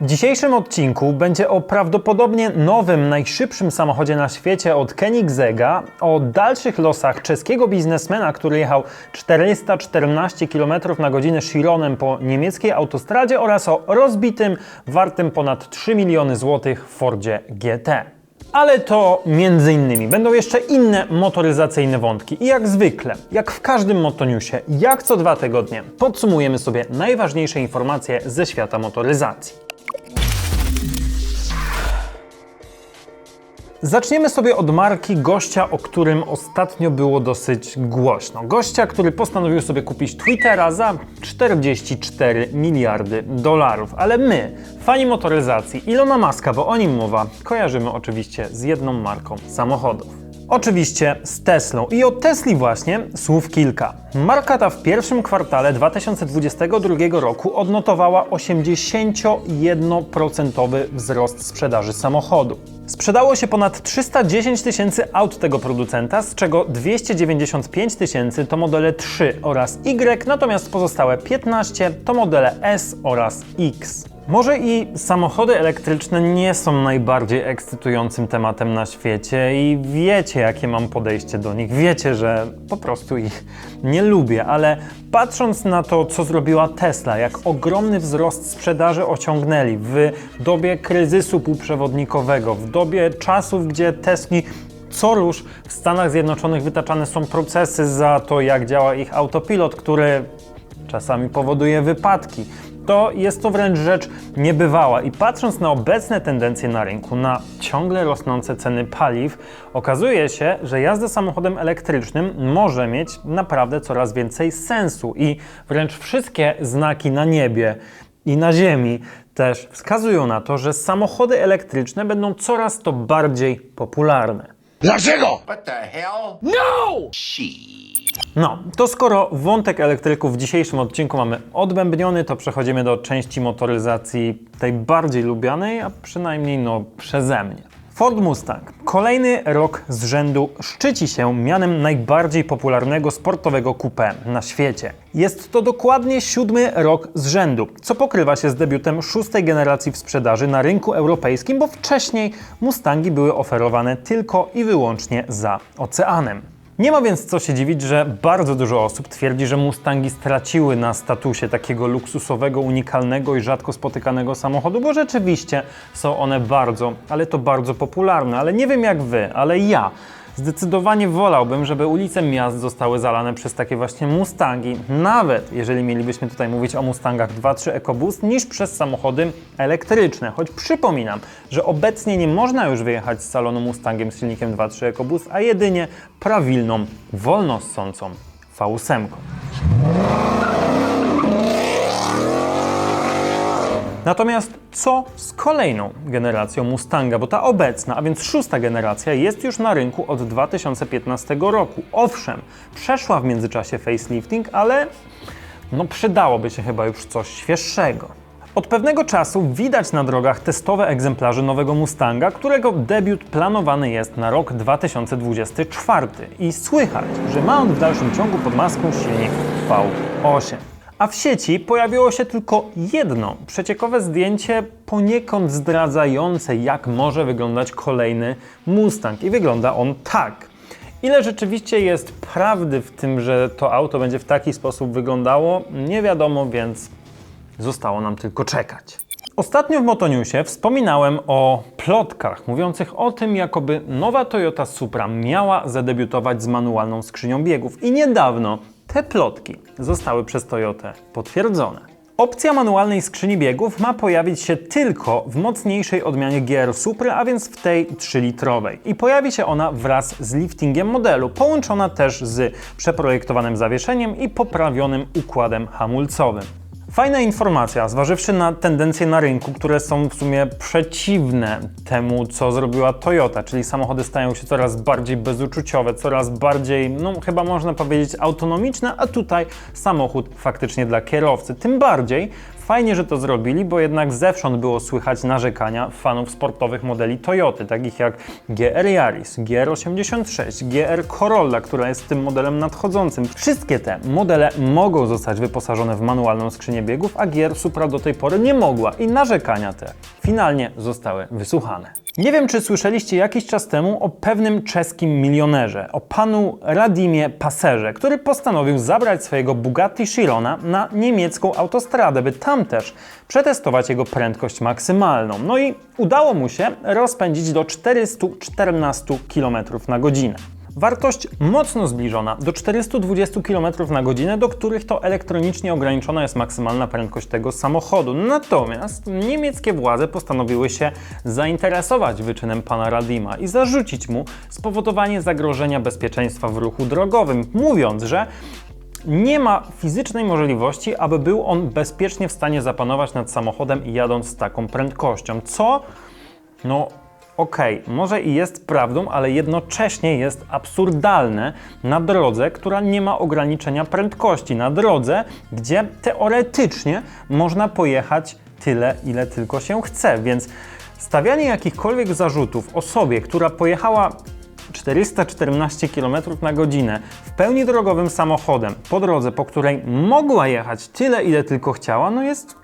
W dzisiejszym odcinku będzie o prawdopodobnie nowym, najszybszym samochodzie na świecie od Koenigsegga, o dalszych losach czeskiego biznesmena, który jechał 414 km na godzinę Chironem po niemieckiej autostradzie oraz o rozbitym, wartym ponad 3 miliony złotych Fordzie GT. Ale to między innymi będą jeszcze inne motoryzacyjne wątki. I jak zwykle, jak w każdym motoniusie, jak co dwa tygodnie, podsumujemy sobie najważniejsze informacje ze świata motoryzacji. Zaczniemy sobie od marki gościa, o którym ostatnio było dosyć głośno. Gościa, który postanowił sobie kupić Twittera za 44 miliardy dolarów. Ale my, fani motoryzacji, Ilona Maska, bo o nim mowa, kojarzymy oczywiście z jedną marką samochodów. Oczywiście z Teslą. I o Tesli właśnie słów kilka. Marka ta w pierwszym kwartale 2022 roku odnotowała 81% wzrost sprzedaży samochodu. Sprzedało się ponad 310 tysięcy aut tego producenta, z czego 295 tysięcy to modele 3 oraz Y, natomiast pozostałe 15 to modele S oraz X. Może i samochody elektryczne nie są najbardziej ekscytującym tematem na świecie i wiecie, jakie mam podejście do nich. Wiecie, że po prostu ich nie lubię, ale patrząc na to, co zrobiła Tesla, jak ogromny wzrost sprzedaży osiągnęli w dobie kryzysu półprzewodnikowego, w dobie czasów, gdzie Tesli co rusz w Stanach Zjednoczonych wytaczane są procesy za to, jak działa ich autopilot, który czasami powoduje wypadki to jest to wręcz rzecz niebywała. I patrząc na obecne tendencje na rynku, na ciągle rosnące ceny paliw, okazuje się, że jazda samochodem elektrycznym może mieć naprawdę coraz więcej sensu i wręcz wszystkie znaki na niebie i na ziemi też wskazują na to, że samochody elektryczne będą coraz to bardziej popularne. Dlaczego? What the hell? No! No, to skoro wątek elektryków w dzisiejszym odcinku mamy odbębniony, to przechodzimy do części motoryzacji tej bardziej lubianej, a przynajmniej no przeze mnie. Ford Mustang. Kolejny rok z rzędu szczyci się mianem najbardziej popularnego sportowego coupé na świecie. Jest to dokładnie siódmy rok z rzędu, co pokrywa się z debiutem szóstej generacji w sprzedaży na rynku europejskim, bo wcześniej Mustangi były oferowane tylko i wyłącznie za oceanem. Nie ma więc co się dziwić, że bardzo dużo osób twierdzi, że Mustangi straciły na statusie takiego luksusowego, unikalnego i rzadko spotykanego samochodu, bo rzeczywiście są one bardzo, ale to bardzo popularne. Ale nie wiem jak wy, ale ja zdecydowanie wolałbym, żeby ulice miast zostały zalane przez takie właśnie Mustangi, nawet jeżeli mielibyśmy tutaj mówić o Mustangach 2.3 EcoBoost, niż przez samochody elektryczne. Choć przypominam, że obecnie nie można już wyjechać z salonu Mustangiem z silnikiem 2.3 EcoBoost, a jedynie prawilną, wolno ssącą V8. Natomiast co z kolejną generacją Mustanga? Bo ta obecna, a więc szósta generacja, jest już na rynku od 2015 roku. Owszem, przeszła w międzyczasie facelifting, ale no przydałoby się chyba już coś świeższego. Od pewnego czasu widać na drogach testowe egzemplarze nowego Mustanga, którego debiut planowany jest na rok 2024 i słychać, że ma on w dalszym ciągu pod maską silnik V8. A w sieci pojawiło się tylko jedno przeciekowe zdjęcie poniekąd zdradzające, jak może wyglądać kolejny Mustang. I wygląda on tak. Ile rzeczywiście jest prawdy w tym, że to auto będzie w taki sposób wyglądało, nie wiadomo, więc zostało nam tylko czekać. Ostatnio w Motoniusie wspominałem o plotkach mówiących o tym, jakoby nowa Toyota Supra miała zadebiutować z manualną skrzynią biegów. I niedawno te plotki zostały przez Toyotę potwierdzone. Opcja manualnej skrzyni biegów ma pojawić się tylko w mocniejszej odmianie GR Supra, a więc w tej 3-litrowej. I pojawi się ona wraz z liftingiem modelu, połączona też z przeprojektowanym zawieszeniem i poprawionym układem hamulcowym. Fajna informacja, zważywszy na tendencje na rynku, które są w sumie przeciwne temu, co zrobiła Toyota, czyli samochody stają się coraz bardziej bezuczuciowe, coraz bardziej, no chyba można powiedzieć, autonomiczne, a tutaj samochód faktycznie dla kierowcy. Tym bardziej fajnie, że to zrobili, bo jednak zewsząd było słychać narzekania fanów sportowych modeli Toyoty, takich jak GR Yaris, GR86, GR Corolla, która jest tym modelem nadchodzącym. Wszystkie te modele mogą zostać wyposażone w manualną skrzynię biegów, a GR Supra do tej pory nie mogła i narzekania te finalnie zostały wysłuchane. Nie wiem, czy słyszeliście jakiś czas temu o pewnym czeskim milionerze, o panu Radimie Paserze, który postanowił zabrać swojego Bugatti Chirona na niemiecką autostradę, by tam też przetestować jego prędkość maksymalną. No i udało mu się rozpędzić do 414 km na godzinę. Wartość mocno zbliżona do 420 km na godzinę, do których to elektronicznie ograniczona jest maksymalna prędkość tego samochodu. Natomiast niemieckie władze postanowiły się zainteresować wyczynem pana Radima i zarzucić mu spowodowanie zagrożenia bezpieczeństwa w ruchu drogowym, mówiąc, że nie ma fizycznej możliwości, aby był on bezpiecznie w stanie zapanować nad samochodem jadąc z taką prędkością, co no okej, może i jest prawdą, ale jednocześnie jest absurdalne na drodze, która nie ma ograniczenia prędkości, na drodze, gdzie teoretycznie można pojechać tyle, ile tylko się chce, więc stawianie jakichkolwiek zarzutów osobie, która pojechała 414 km na godzinę w pełni drogowym samochodem po drodze, po której mogła jechać tyle, ile tylko chciała, no jest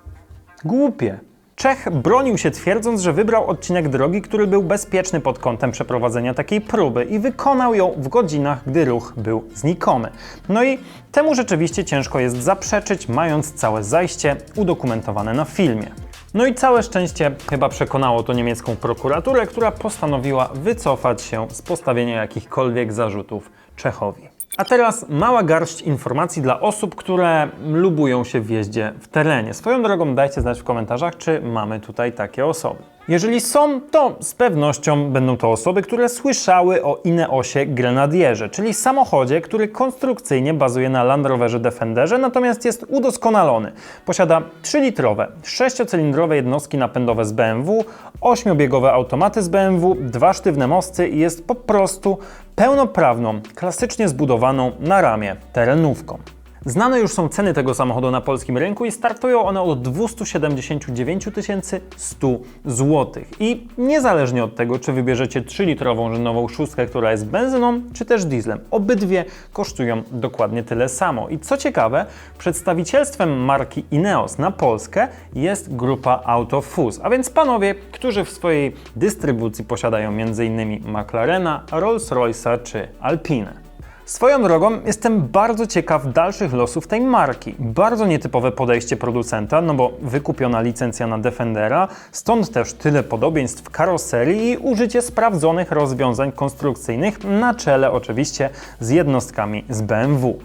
głupie. Czech bronił się twierdząc, że wybrał odcinek drogi, który był bezpieczny pod kątem przeprowadzenia takiej próby i wykonał ją w godzinach, gdy ruch był znikomy. No i temu rzeczywiście ciężko jest zaprzeczyć, mając całe zajście udokumentowane na filmie. No i całe szczęście chyba przekonało to niemiecką prokuraturę, która postanowiła wycofać się z postawienia jakichkolwiek zarzutów Czechowi. A teraz mała garść informacji dla osób, które lubują się w jeździe w terenie. Swoją drogą dajcie znać w komentarzach, czy mamy tutaj takie osoby. Jeżeli są, to z pewnością będą to osoby, które słyszały o Ineosie Grenadierze, czyli samochodzie, który konstrukcyjnie bazuje na Land Roverze Defenderze, natomiast jest udoskonalony. Posiada 3-litrowe, 6-cylindrowe jednostki napędowe z BMW, 8-biegowe automaty z BMW, dwa sztywne mosty i jest po prostu pełnoprawną, klasycznie zbudowaną na ramię terenówką. Znane już są ceny tego samochodu na polskim rynku i startują one od 279 100 zł. I niezależnie od tego, czy wybierzecie 3-litrową rzynową szóstkę, która jest benzyną, czy też dieslem, obydwie kosztują dokładnie tyle samo. I co ciekawe, przedstawicielstwem marki Ineos na Polskę jest grupa Autofus, a więc panowie, którzy w swojej dystrybucji posiadają m.in. McLarena, Rolls-Royce'a czy Alpine. Swoją drogą jestem bardzo ciekaw dalszych losów tej marki. Bardzo nietypowe podejście producenta, no bo wykupiona licencja na Defendera, stąd też tyle podobieństw karoserii i użycie sprawdzonych rozwiązań konstrukcyjnych, na czele oczywiście z jednostkami z BMW.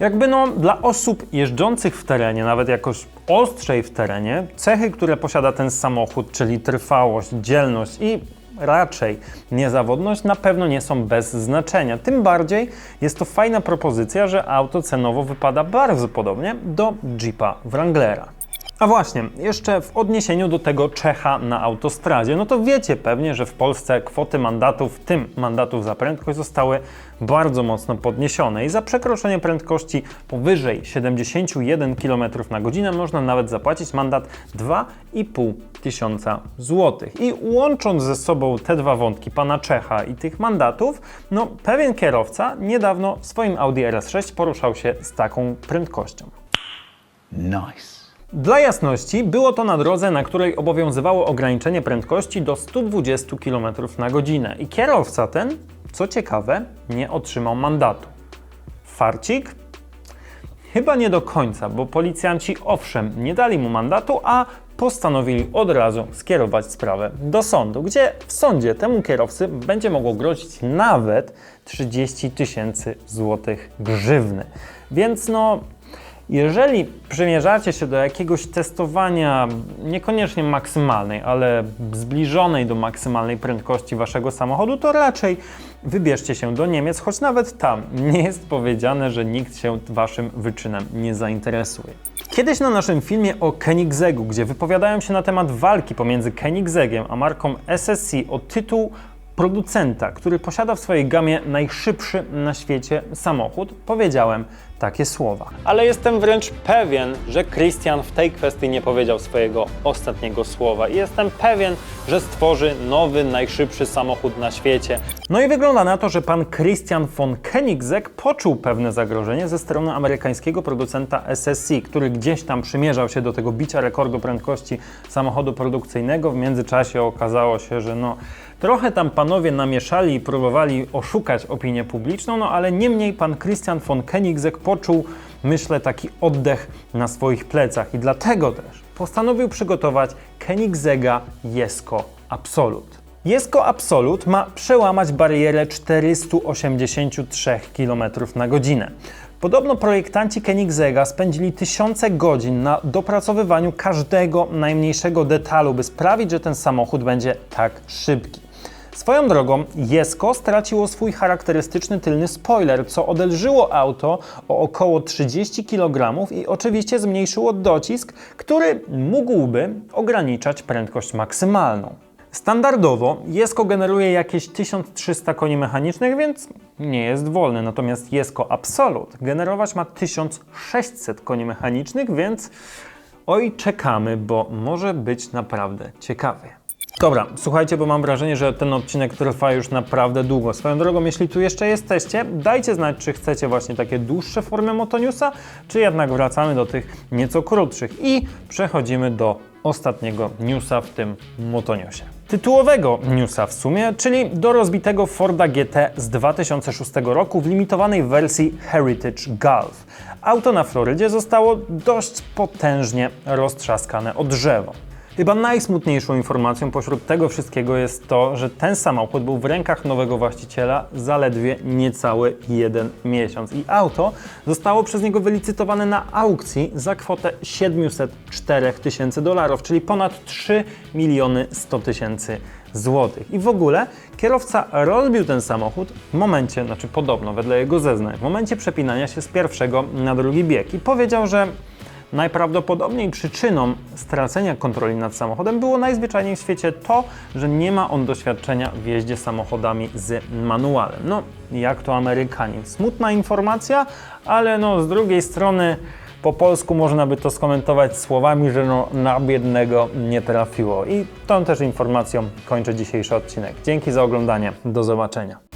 Jakby no dla osób jeżdżących w terenie, nawet jakoś ostrzej w terenie, cechy, które posiada ten samochód, czyli trwałość, dzielność i raczej niezawodność na pewno nie są bez znaczenia. Tym bardziej jest to fajna propozycja, że auto cenowo wypada bardzo podobnie do Jeepa Wranglera. A właśnie, jeszcze w odniesieniu do tego Czecha na autostradzie, no to wiecie pewnie, że w Polsce kwoty mandatów, w tym mandatów za prędkość, zostały bardzo mocno podniesione i za przekroczenie prędkości powyżej 71 km na godzinę można nawet zapłacić mandat 2,5 tysiąca złotych. I łącząc ze sobą te dwa wątki, pana Czecha i tych mandatów, no pewien kierowca niedawno swoim Audi RS6 poruszał się z taką prędkością. Nice. Dla jasności, było to na drodze, na której obowiązywało ograniczenie prędkości do 120 km na godzinę i kierowca ten, co ciekawe, nie otrzymał mandatu. Farcik? Chyba nie do końca, bo policjanci owszem nie dali mu mandatu, a postanowili od razu skierować sprawę do sądu, gdzie w sądzie temu kierowcy będzie mogło grozić nawet 30 tysięcy złotych grzywny. Więc no, jeżeli przymierzacie się do jakiegoś testowania niekoniecznie maksymalnej, ale zbliżonej do maksymalnej prędkości waszego samochodu, to raczej wybierzcie się do Niemiec, choć nawet tam nie jest powiedziane, że nikt się waszym wyczynem nie zainteresuje. Kiedyś na naszym filmie o Koenigseggu, gdzie wypowiadają się na temat walki pomiędzy Koenigseggiem a marką SSC o tytuł producenta, który posiada w swojej gamie najszybszy na świecie samochód, powiedziałem takie słowa. Ale jestem wręcz pewien, że Christian w tej kwestii nie powiedział swojego ostatniego słowa. I jestem pewien, że stworzy nowy, najszybszy samochód na świecie. No i wygląda na to, że pan Christian von Koenigsegg poczuł pewne zagrożenie ze strony amerykańskiego producenta SSC, który gdzieś tam przymierzał się do tego bicia rekordu prędkości samochodu produkcyjnego. W międzyczasie okazało się, że no Trochę tam panowie namieszali i próbowali oszukać opinię publiczną, no ale niemniej pan Christian von Koenigsegg poczuł, myślę, taki oddech na swoich plecach i dlatego też postanowił przygotować Koenigsegga Jesko Absolut. Jesko Absolut ma przełamać barierę 483 km na godzinę. Podobno projektanci Koenigsegga spędzili tysiące godzin na dopracowywaniu każdego najmniejszego detalu, by sprawić, że ten samochód będzie tak szybki. Swoją drogą, Jesko straciło swój charakterystyczny tylny spoiler, co odelżyło auto o około 30 kg i oczywiście zmniejszyło docisk, który mógłby ograniczać prędkość maksymalną. Standardowo Jesko generuje jakieś 1300 koni mechanicznych, więc nie jest wolny. Natomiast Jesko Absolut generować ma 1600 koni mechanicznych, więc oj, czekamy, bo może być naprawdę ciekawy. Dobra, słuchajcie, bo mam wrażenie, że ten odcinek trwa już naprawdę długo. Swoją drogą, jeśli tu jeszcze jesteście, dajcie znać, czy chcecie właśnie takie dłuższe formy Motoniusa, czy jednak wracamy do tych nieco krótszych. I przechodzimy do ostatniego newsa w tym Motoniusie. Tytułowego newsa w sumie, czyli do rozbitego Forda GT z 2006 roku w limitowanej wersji Heritage Golf. Auto na Florydzie zostało dość potężnie roztrzaskane o drzewo. Chyba najsmutniejszą informacją pośród tego wszystkiego jest to, że ten samochód był w rękach nowego właściciela zaledwie niecały jeden miesiąc i auto zostało przez niego wylicytowane na aukcji za kwotę 704 tysięcy dolarów, czyli ponad 3 miliony 100 tysięcy złotych. I w ogóle kierowca rozbił ten samochód w momencie, znaczy podobno wedle jego zeznań, w momencie przepinania się z pierwszego na drugi bieg i powiedział, że Najprawdopodobniej przyczyną stracenia kontroli nad samochodem było najzwyczajniej w świecie to, że nie ma on doświadczenia w jeździe samochodami z manualem. No, jak to Amerykanin. Smutna informacja, ale no z drugiej strony po polsku można by to skomentować słowami, że no na biednego nie trafiło. I tą też informacją kończę dzisiejszy odcinek. Dzięki za oglądanie. Do zobaczenia.